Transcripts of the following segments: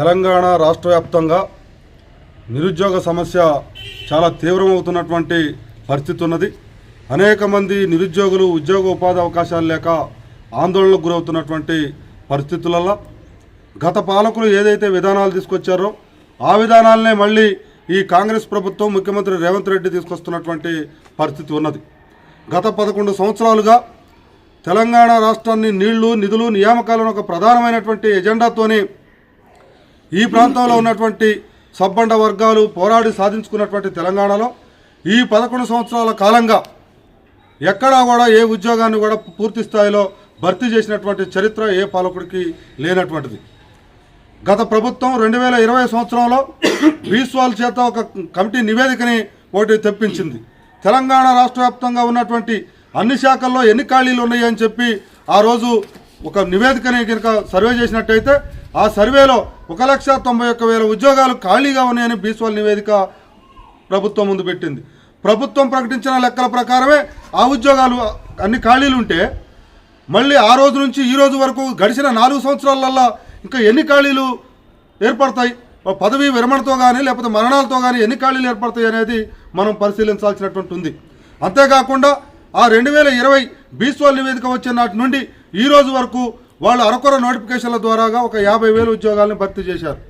తెలంగాణ రాష్ట్ర వ్యాప్తంగా నిరుద్యోగ సమస్య చాలా తీవ్రమవుతున్నటువంటి పరిస్థితి ఉన్నది అనేక మంది నిరుద్యోగులు ఉద్యోగ ఉపాధి అవకాశాలు లేక ఆందోళనకు గురవుతున్నటువంటి పరిస్థితులలో గత పాలకులు ఏదైతే విధానాలు తీసుకొచ్చారో ఆ విధానాలనే మళ్ళీ ఈ కాంగ్రెస్ ప్రభుత్వం ముఖ్యమంత్రి రేవంత్ రెడ్డి తీసుకొస్తున్నటువంటి పరిస్థితి ఉన్నది. గత పదకొండు సంవత్సరాలుగా తెలంగాణ రాష్ట్రాన్ని నీళ్ళు నిధులు నియామకాలను ఒక ప్రధానమైనటువంటి ఎజెండాతోనే ఈ ప్రాంతంలో ఉన్నటువంటి సబ్బండ వర్గాలు పోరాడి సాధించుకున్నటువంటి తెలంగాణలో ఈ పదకొండు సంవత్సరాల కాలంగా ఎక్కడా కూడా ఏ ఉద్యోగాన్ని కూడా పూర్తి స్థాయిలో భర్తీ చేసినటువంటి చరిత్ర ఏ పాలకుడికి లేనటువంటిది. గత ప్రభుత్వం రెండు వేల ఇరవై సంవత్సరంలో బీస్వాల్ చేత ఒక కమిటీ నివేదికని ఒకటి తెప్పించింది. తెలంగాణ రాష్ట్ర వ్యాప్తంగా ఉన్నటువంటి అన్ని శాఖల్లో ఎన్ని ఖాళీలు ఉన్నాయి అని చెప్పి ఆ రోజు ఒక నివేదికని కనుక సర్వే చేసినట్టయితే ఆ సర్వేలో ఒక లక్ష తొంభై ఒక్క వేల ఉద్యోగాలు ఖాళీగా ఉన్నాయని బీస్వాల్ నివేదిక ప్రభుత్వం ముందు పెట్టింది. ప్రభుత్వం ప్రకటించిన లెక్కల ప్రకారమే ఆ ఉద్యోగాలు అన్ని ఖాళీలు ఉంటే మళ్ళీ ఆ రోజు నుంచి ఈ రోజు వరకు గడిచిన నాలుగు సంవత్సరాలల్లో ఇంకా ఎన్ని ఖాళీలు ఏర్పడతాయి? పదవి విరమణతో కానీ లేకపోతే మరణాలతో కానీ ఎన్ని ఖాళీలు ఏర్పడతాయి అనేది మనం పరిశీలించాల్సినటువంటి ఉంది. అంతేకాకుండా ఆ రెండు వేల ఇరవై బీస్వాల్ నివేదిక వచ్చిన నాటి నుండి ఈ రోజు వరకు వాళ్ళు అరకొర నోటిఫికేషన్ల ద్వారాగా ఒక యాభై వేల ఉద్యోగాలను భర్తీ చేశారు.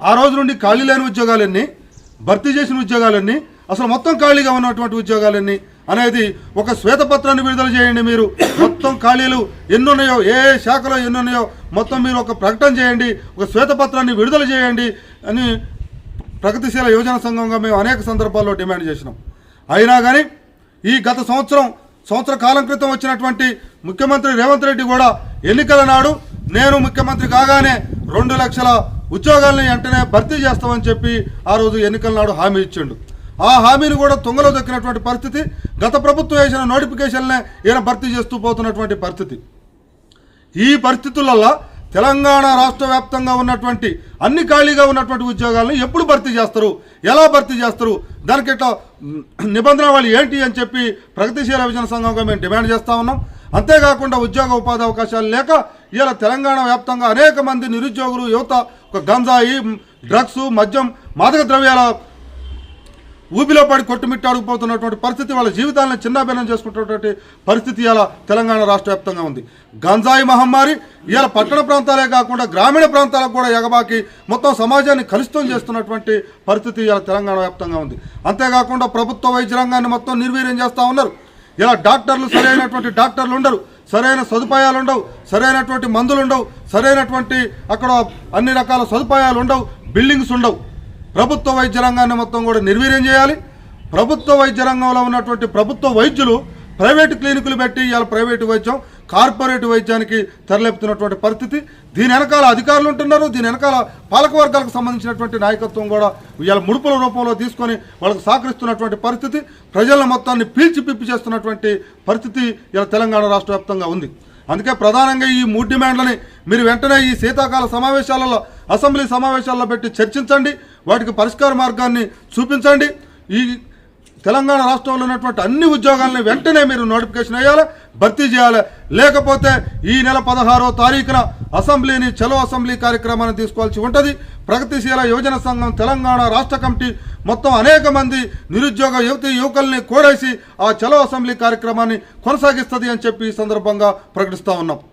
ఆ రోజు నుండి ఖాళీ లేని ఉద్యోగాలన్నీ భర్తీ చేసిన ఉద్యోగాలన్నీ అసలు మొత్తం ఖాళీగా ఉన్నటువంటి ఉద్యోగాలన్నీ అనేది ఒక శ్వేతపత్రాన్ని విడుదల చేయండి మీరు. మొత్తం ఖాళీలు ఎన్నున్నాయో ఏ ఏ శాఖలో ఎన్నున్నాయో మొత్తం మీరు ఒక ప్రకటన చేయండి ఒక శ్వేతపత్రాన్ని విడుదల చేయండి అని ప్రగతిశీల యువజన సంఘంగా మేము అనేక సందర్భాల్లో డిమాండ్ చేసినాం. అయినా కానీ ఈ గత సంవత్సరం సంవత్సర కాలం క్రితం వచ్చినటువంటి ముఖ్యమంత్రి రేవంత్ రెడ్డి కూడా ఎన్నికల నాడు నేను ముఖ్యమంత్రి కాగానే రెండు లక్షల ఉద్యోగాల్ని వెంటనే భర్తీ చేస్తామని చెప్పి ఆ రోజు ఎన్నికల నాడు హామీ ఇచ్చిండు. ఆ హామీని కూడా తుంగలో దొక్కినటువంటి పరిస్థితి గత ప్రభుత్వం వేసిన నోటిఫికేషన్లే ఈయన భర్తీ చేస్తూ పోతున్నటువంటి పరిస్థితి. ఈ పరిస్థితులలో తెలంగాణ రాష్ట్ర వ్యాప్తంగా ఉన్నటువంటి అన్ని ఖాళీగా ఉన్నటువంటి ఉద్యోగాలను ఎప్పుడు భర్తీ చేస్తారు? ఎలా భర్తీ చేస్తారు? దానికి ఇట్లా నిబంధన నిబంధనావళి ఏంటి అని చెప్పి ప్రగతిశీల విజన సంఘంగా మేము డిమాండ్ చేస్తా ఉన్నాం. అంతేకాకుండా ఉద్యోగ ఉపాధి అవకాశాలు లేక ఇలా తెలంగాణ వ్యాప్తంగా అనేక మంది నిరుద్యోగులు యువత ఒక గంజాయి డ్రగ్స్ మద్యం మాదక ద్రవ్యాల ఊబిలో పడి కొట్టుమిట్టాడుకుపోతున్నటువంటి పరిస్థితి వాళ్ళ జీవితాలను చిన్నాభిన్నం చేసుకుంటున్నటువంటి పరిస్థితి ఇలా తెలంగాణ రాష్ట్ర వ్యాప్తంగా ఉంది. గంజాయి మహమ్మారి ఇలా పట్టణ ప్రాంతాలే కాకుండా గ్రామీణ ప్రాంతాలకు కూడా ఎగబాకి మొత్తం సమాజాన్ని కలుషితం చేస్తున్నటువంటి పరిస్థితి ఇలా తెలంగాణ వ్యాప్తంగా ఉంది. అంతేకాకుండా ప్రభుత్వ వైద్య రంగాన్ని మొత్తం నిర్వీర్యం చేస్తూ ఉన్నారు. ఇలా డాక్టర్లు సరైనటువంటి డాక్టర్లు ఉండరు. సరైన సదుపాయాలు ఉండవు. సరైనటువంటి మందులు ఉండవు. సరైనటువంటి అక్కడ అన్ని రకాల సదుపాయాలు ఉండవు. బిల్డింగ్స్ ఉండవు. ప్రభుత్వ వైద్య రంగాన్ని మొత్తం కూడా నిర్వీర్యం చేయాలి. ప్రభుత్వ వైద్య రంగంలో ఉన్నటువంటి ప్రభుత్వ వైద్యులు ప్రైవేటు క్లినికులు పెట్టి ఇవాళ ప్రైవేటు వైద్యం కార్పొరేట్ వైద్యానికి తరలిపుతున్నటువంటి పరిస్థితి. దీని వెనకాల అధికారులు ఉంటున్నారు. దీని వెనకాల పాలక వర్గాలకు సంబంధించినటువంటి నాయకత్వం కూడా ఇవాళ ముడుపుల రూపంలో తీసుకొని వాళ్ళకు సహకరిస్తున్నటువంటి పరిస్థితి. ప్రజల మొత్తాన్ని పీల్చి పిప్పి చేస్తున్నటువంటి పరిస్థితి ఇలా తెలంగాణ రాష్ట్ర వ్యాప్తంగా ఉంది. అందుకే ప్రధానంగా ఈ మూడు డిమాండ్లని మీరు వెంటనే ఈ శీతాకాల సమావేశాలలో అసెంబ్లీ సమావేశాల్లో పెట్టి చర్చించండి వాటికి పరిష్కార మార్గాన్ని చూపించండి. ఈ తెలంగాణ రాష్ట్రంలో ఉన్నటువంటి అన్ని ఉద్యోగాలని వెంటనే మీరు నోటిఫికేషన్ వేయాలి భర్తీ చేయాలి. లేకపోతే ఈ నెల పదహారో తారీఖున అసెంబ్లీని చలో అసెంబ్లీ కార్యక్రమాన్ని తీసుకోవాల్సి ఉంటుంది. ప్రగతిశీల యువజన సంఘం తెలంగాణ రాష్ట్ర కమిటీ మొత్తం అనేక మంది నిరుద్యోగ యువతి యువకుల్ని కోడేసి ఆ చలో అసెంబ్లీ కార్యక్రమాన్ని కొనసాగిస్తుంది అని చెప్పి ఈ సందర్భంగా ప్రకటిస్తా ఉన్నాం.